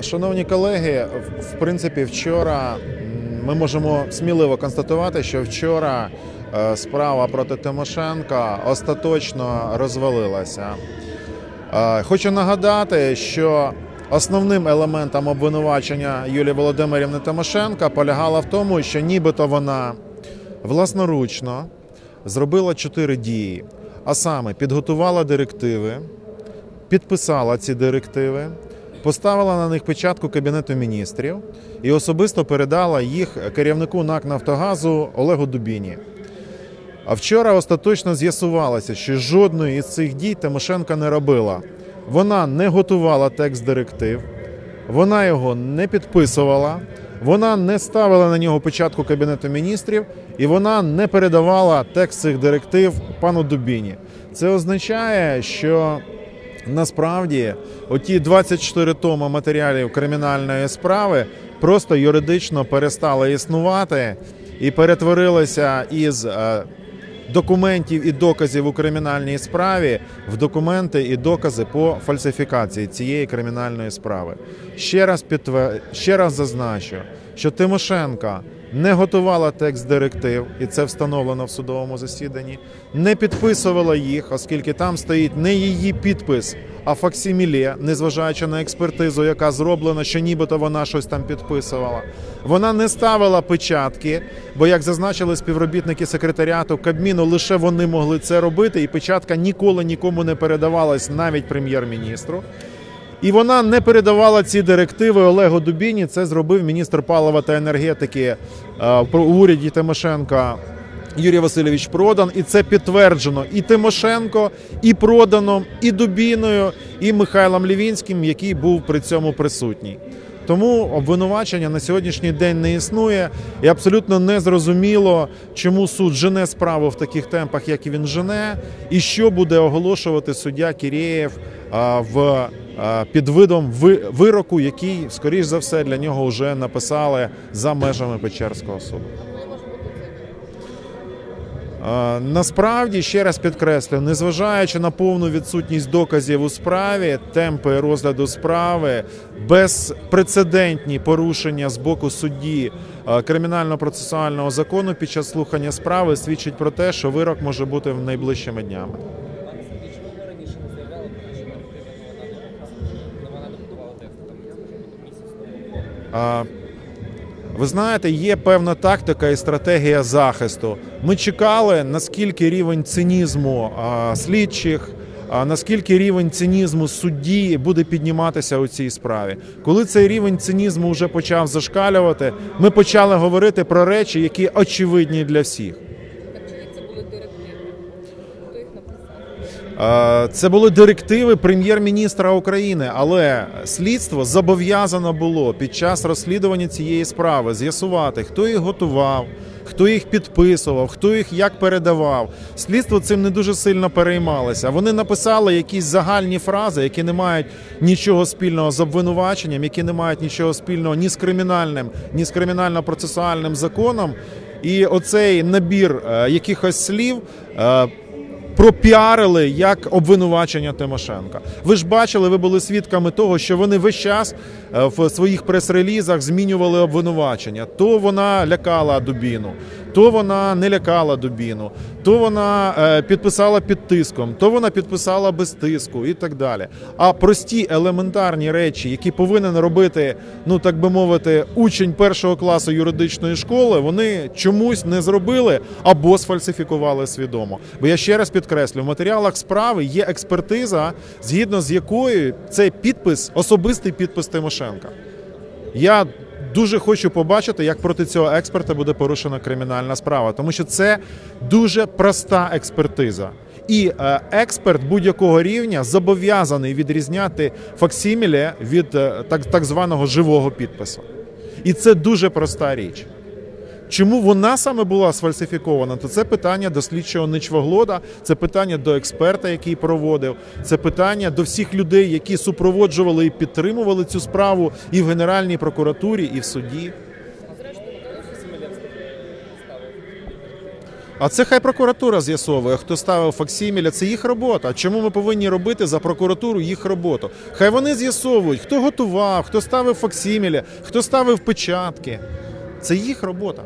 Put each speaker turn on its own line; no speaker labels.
Шановні колеги, в- принципі, вчора ми можемо сміливо констатувати, що вчора е, справа проти Тимошенка остаточно розвалилася. Хочу нагадати, що основним елементом обвинувачення Юлії Володимирівни Тимошенка полягало в тому, що нібито вона власноручно зробила чотири дії, а саме підготувала директиви, підписала ці директиви, поставила на них печатку Кабінету міністрів і особисто передала їх керівнику НАК Нафтогазу Олегу Дубіні. А вчора остаточно з'ясувалося, що жодної із цих дій Тимошенко не робила. Вона не готувала текст директив, вона його не підписувала, вона не ставила на нього печатку Кабінету міністрів і вона не передавала текст цих директив пану Дубіні. Це означає, що насправді оті 24 томи матеріалів кримінальної справи просто юридично перестали існувати і перетворилися із е, документів і доказів у кримінальній справі в документи і докази по фальсифікації цієї кримінальної справи. Ще раз підтвер... ще раз зазначу, що Тимошенка не готувала текст директив, і це встановлено в судовому засіданні, не підписувала їх, оскільки там стоїть не її підпис, а факсиміле, незважаючи на експертизу, яка зроблена, що нібито вона щось там підписувала. Вона не ставила печатки, бо, як зазначили співробітники секретаріату Кабміну, лише вони могли це робити, і печатка ніколи нікому не передавалась, навіть прем'єр-міністру. І вона не передавала ці директиви Олегу Дубіні. Це зробив міністр палива та енергетики е, у уряді Тимошенка Юрій Васильович Продан. І це підтверджено і Тимошенко, і Проданом, і Дубіною, і Михайлом Лівінським, який був при цьому присутній. Тому обвинувачення на сьогоднішній день не існує, і абсолютно не зрозуміло, чому суд жене справу в таких темпах, як він жене, і що буде оголошувати суддя Кірєєв в а, під видом вироку, який, скоріш за все, для нього вже написали за межами Печерського суду. Насправді, ще раз підкреслю, незважаючи на повну відсутність доказів у справі, темпи розгляду справи, безпрецедентні порушення з боку судді кримінально-процесуального закону під час слухання справи свідчить про те, що вирок може бути в найближчими днями.
Пане Сергій, чому ви раніше не заявляли про те, що там потрібно вона не готувала текст там скажімо, місяць тому?
А, Ви знаєте, є певна тактика і стратегія захисту. Ми чекали, наскільки рівень цинізму слідчих, а наскільки рівень цинізму судді буде підніматися у цій справі. Коли цей рівень цинізму вже почав зашкалювати, ми почали говорити про речі, які очевидні для всіх.
Так чи це були директиви? Хто їх написав?
Е, Це були директиви прем'єр-міністра України, але слідство зобов'язано було під час розслідування цієї справи з'ясувати, хто їх готував, хто їх підписував, хто їх як передавав. Слідство цим не дуже сильно переймалося. Вони написали якісь загальні фрази, які не мають нічого спільного з обвинуваченням, які не мають нічого спільного ні з кримінальним, ні з кримінально-процесуальним законом. І оцей набір е, якихось слів. Пропіарили як обвинувачення Тимошенка. Ви ж бачили, ви були свідками того, що вони весь час е, в своїх прес-релізах змінювали обвинувачення. То вона лякала Дубіну, то вона не лякала Дубіну, то вона е, підписала під тиском, то вона підписала без тиску і так далі. А прості елементарні речі, які повинен робити, ну так би мовити, учень першого класу юридичної школи, вони чомусь не зробили або сфальсифікували свідомо. Бо я ще раз підкреслю, в матеріалах справи є експертиза, згідно з якою цей підпис особистий підпис Тимошенка. Я дуже хочу побачити, як проти цього експерта буде порушена кримінальна справа, тому що це дуже проста експертиза. І е, експерт будь-якого рівня зобов'язаний відрізняти факсиміле від е, так, так званого живого підпису. І це дуже проста річ. Чому вона саме була сфальсифікована? То це питання до слідчого Ничвоглода, це питання до експерта, який проводив, це питання до всіх людей, які супроводжували і підтримували цю справу і в Генеральній прокуратурі, і в суді. А це хай прокуратура з'ясовує, хто ставив факсіміля, це їх робота. Чому ми повинні робити за прокуратуру їх роботу? Хай вони з'ясовують, хто готував, хто ставив факсіміля, хто ставив печатки. Це їх робота.